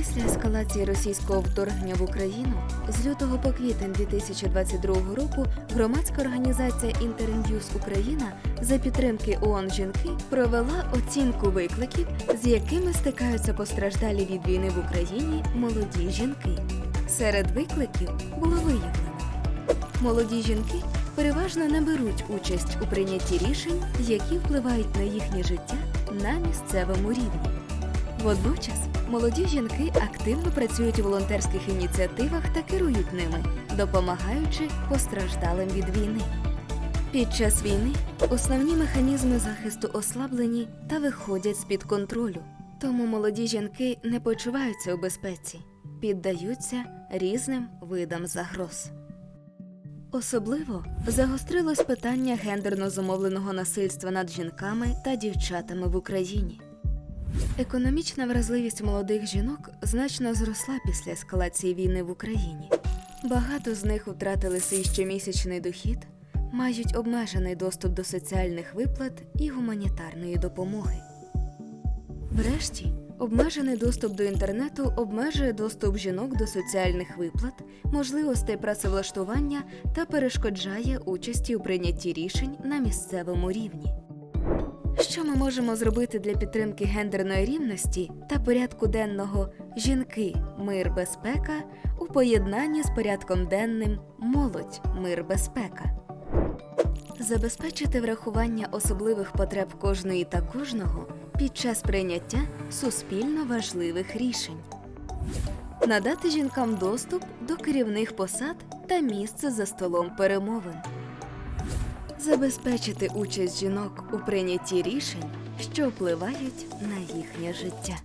Після ескалації російського вторгнення в Україну з лютого по квітень 2022 року громадська організація Інтерньюз Україна за підтримки ООН жінки провела оцінку викликів, з якими стикаються постраждалі від війни в Україні молоді жінки. Серед викликів було виявлено, молоді жінки переважно не беруть участь у прийнятті рішень, які впливають на їхнє життя на місцевому рівні. Водночас молоді жінки активно працюють у волонтерських ініціативах та керують ними, допомагаючи постраждалим від війни. Під час війни основні механізми захисту ослаблені та виходять з-під контролю. Тому молоді жінки не почуваються у безпеці, піддаються різним видам загроз. Особливо загострилось питання гендерно зумовленого насильства над жінками та дівчатами в Україні. Економічна вразливість молодих жінок значно зросла після ескалації війни в Україні. Багато з них втратили свій щомісячний дохід, мають обмежений доступ до соціальних виплат і гуманітарної допомоги. Врешті, обмежений доступ до інтернету обмежує доступ жінок до соціальних виплат, можливостей працевлаштування та перешкоджає участі у прийнятті рішень на місцевому рівні. Що ми можемо зробити для підтримки гендерної рівності та порядку денного жінки, мир, безпека у поєднанні з порядком денним молодь, мир, безпека? Забезпечити врахування особливих потреб кожної та кожного під час прийняття суспільно важливих рішень. Надати жінкам доступ до керівних посад та місце за столом перемовин забезпечити участь жінок у прийнятті рішень, що впливають на їхнє життя.